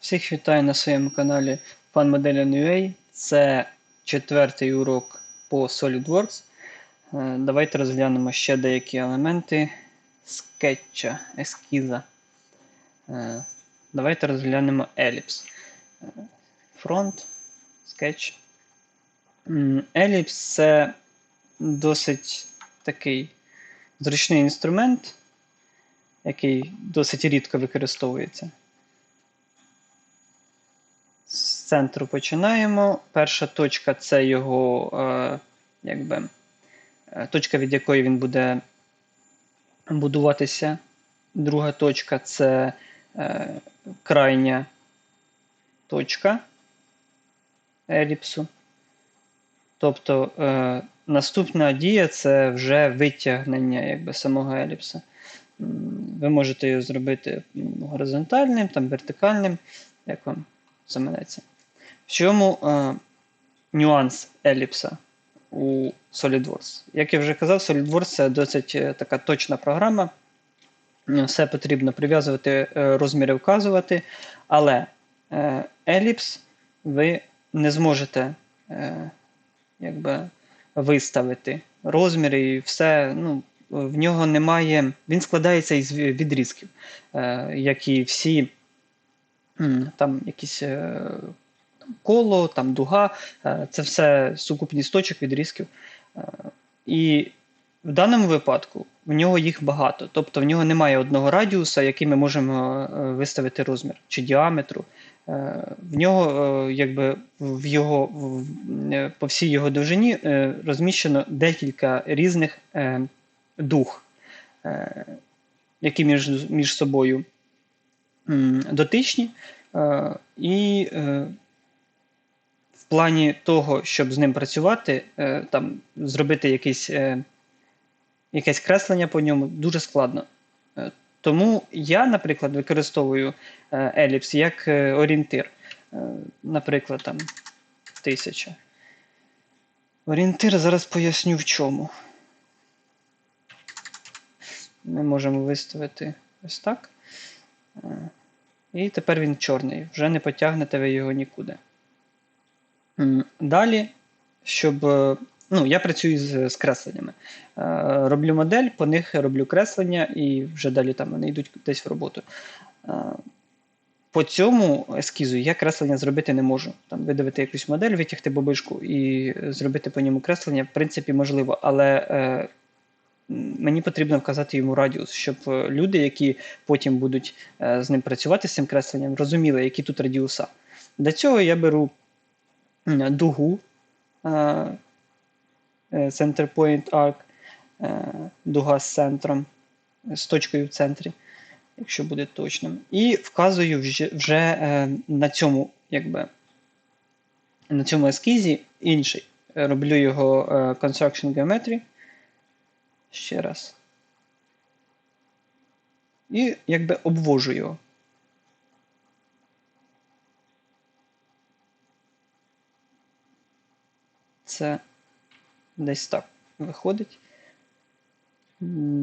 Всіх вітаю на своєму каналі FunModeling.ua. Це четвертий урок по SolidWorks. Е, Давайте розглянемо ще деякі елементи скетча, ескіза. Е, Давайте розглянемо еліпс. Е, Фронт, скетч. Еліпс це досить такий зручний інструмент, який досить рідко використовується. З центру починаємо. Перша точка це його е, якби, е, точка, від якої він буде будуватися. Друга точка це е, крайня точка еліпсу. Тобто е, наступна дія це вже витягнення якби, самого еліпса. Ви можете його зробити горизонтальним, там, вертикальним, як вам заманеться. В чому е, нюанс еліпса у SolidWorks? Як я вже казав, SolidWorks це досить е, така точна програма. Е, Все потрібно прив'язувати, е, розміри вказувати, але е, еліпс ви не зможете е, якби, виставити розміри і все. Ну, в нього немає. Він складається із відрізків, е, як і всі там якісь е, коло, там дуга, е, це все сукупність точок, відрізків. Е, І в даному випадку в нього їх багато. Тобто в нього немає одного радіуса, який ми можемо е, виставити розмір чи діаметру. В нього, якби в його, по всій його довжині розміщено декілька різних е, які між, між собою дотичні. І плані того, щоб з ним працювати, е, там, зробити якийсь, е, якесь креслення по ньому дуже складно. Е, Тому я, наприклад, використовую еліпс як орієнтир. Наприклад, там тисяча. Орієнтир зараз поясню в чому. Ми можемо виставити ось так. І тепер він чорний. Вже не потягнете ви його нікуди. Далі, щоб. е, Ну, я працюю з, з кресленнями. Е, роблю модель, по них роблю креслення, і вже далі там вони йдуть десь в роботу. Е, по цьому ескізу я креслення зробити не можу. Там видавити якусь модель, витягти бабишку і зробити по ньому креслення, в принципі, можливо, але е, мені потрібно вказати йому радіус, щоб люди, які потім будуть з ним працювати з цим кресленням, розуміли, які тут радіуса. Для цього я беру дугу е, е, Center Point Arc, е, дуга з центром, з точкою в центрі, якщо буде точним. І вказую вже, вже е, на цьому, якби, на цьому ескізі інший. Е, Роблю його е, Construction Geometry. Ще раз. І якби обвожу його. Це десь так виходить.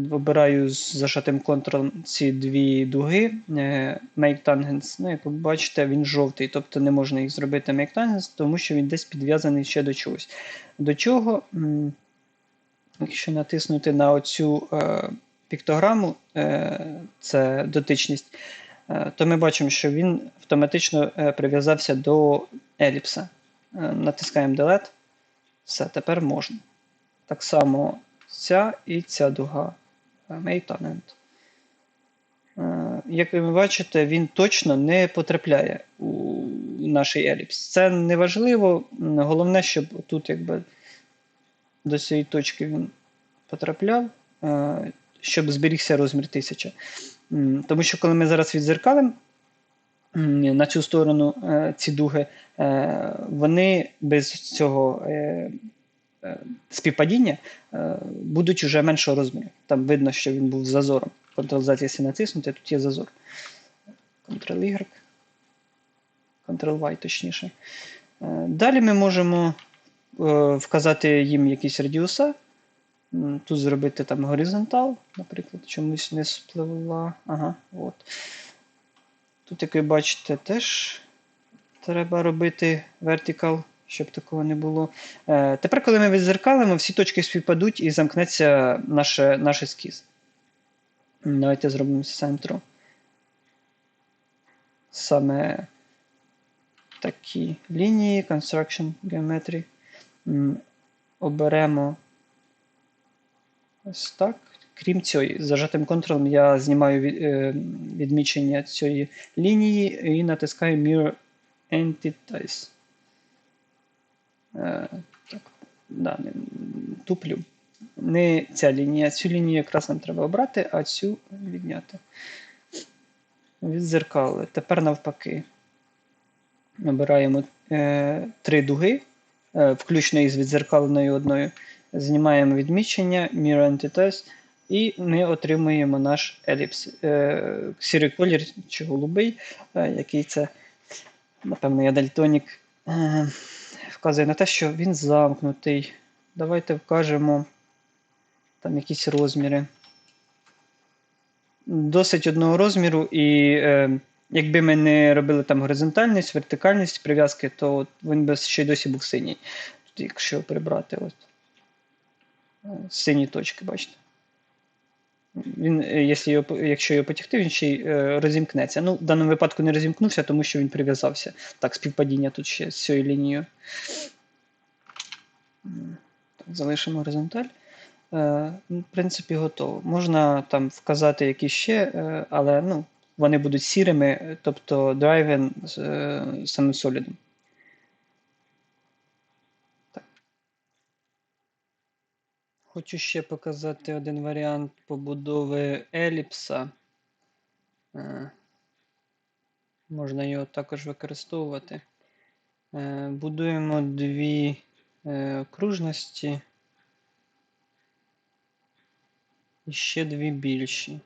Вибираю з зажатим контролем ці дві дуги. е, Make tangents. Ну, як ви бачите, він жовтий, тобто не можна їх зробити make tangents, тому що він десь підв'язаний ще до чогось. До чого, якщо натиснути на оцю е, піктограму, е, це дотичність, е, то ми бачимо, що він автоматично е, прив'язався до еліпса. Е, натискаємо Delete. Все, тепер можна. Так само ця і ця дуга. е, Mate Е, Як ви бачите, він точно не потрапляє у наш еліпс. Це не важливо. Головне, щоб тут якби до цієї точки він потрапляв, е, щоб зберігся розмір 1000. Тому що коли ми зараз відзеркалимо на цю сторону е, ці дуги, е, вони без цього е, співпадіння будуть вже меншого розміру. Там видно, що він був зазором. Ctrl-Z, якщо натиснути, тут є зазор. Ctrl-Y. Ctrl-Y, точніше. Далі ми можемо вказати їм якісь радіуса. Тут зробити там горизонтал, наприклад, чомусь не спливла. Ага, от. Тут, як ви бачите, теж треба робити vertical, щоб такого не було. Е, Тепер, коли ми відзеркалимо, всі точки співпадуть і замкнеться наше, наш ескіз. Давайте зробимо з центру. Саме такі лінії, Construction Geometry. Оберемо ось так. Крім цієї, зажатим контролем я знімаю е, відмічення цієї лінії і натискаю Mirror Entities. Е, Так, да, туплю. Не ця лінія. Цю лінію якраз нам треба обрати, а цю відняти. Відзеркали. Тепер навпаки. Обираємо е, три дуги, е, включно із відзеркаленою одною. Знімаємо відмічення, Mirror Entities, і ми отримуємо наш еліпс. Е, сірий колір чи голубий, е, який це, напевно, я дальтонік, е, вказує на те, що він замкнутий. Давайте вкажемо там якісь розміри. Досить одного розміру, і е, якби ми не робили там горизонтальність, вертикальність прив'язки, то от він би ще й досі був синій. Якщо прибрати от, е, сині точки, бачите. Він, е, якщо його, якщо його потягти, він ще й е, розімкнеться. Ну, в даному випадку не розімкнувся, тому що він прив'язався. Так, співпадіння тут ще з цією лінією. Так, залишимо горизонталь. Е, ну, в принципі, готово. Можна там вказати які ще, але ну, вони будуть сірими, тобто драйвен з самим солідом. Хочу ще показати один варіант побудови еліпса. Е, Можна його також використовувати. Е, Будуємо дві е, окружності. І ще дві більші.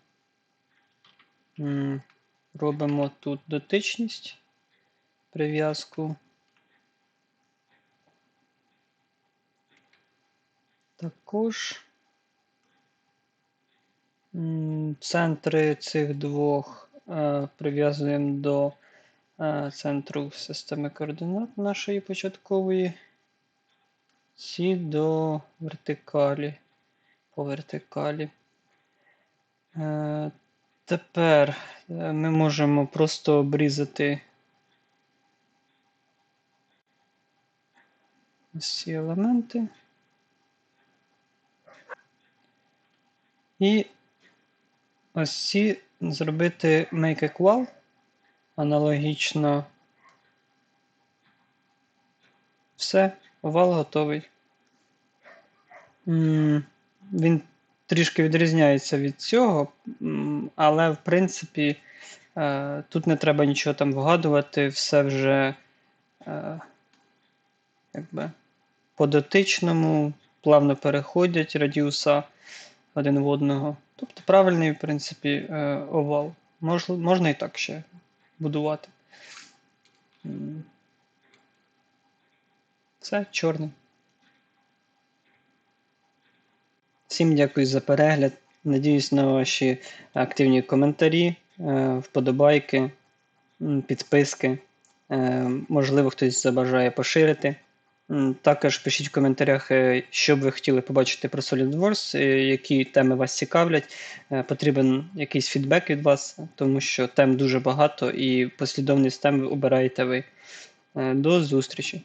Робимо тут дотичність, прив'язку. Також центри цих двох е, прив'язуємо до е, центру системи координат нашої початкової. Ці до вертикалі. По вертикалі. Е, Тепер ми можемо просто обрізати ці елементи. І ось ці зробити make equal. Аналогічно. Все, овал готовий. Він трішки відрізняється від цього, але в принципі е, тут не треба нічого там вгадувати, все вже е, якби по дотичному, плавно переходять радіуса один в одного. Тобто правильний, в принципі, е, овал. Мож, можна і так ще будувати. Все, чорний. Всім дякую за перегляд. Надіюсь на ваші активні коментарі, е, вподобайки, підписки. Е, Можливо, хтось забажає поширити. Також пишіть в коментарях, е, що б ви хотіли побачити про SolidWorks, Wars, які теми вас цікавлять. Е, Потрібен якийсь фідбек від вас, тому що тем дуже багато і послідовність тем обираєте ви. Е, До зустрічі!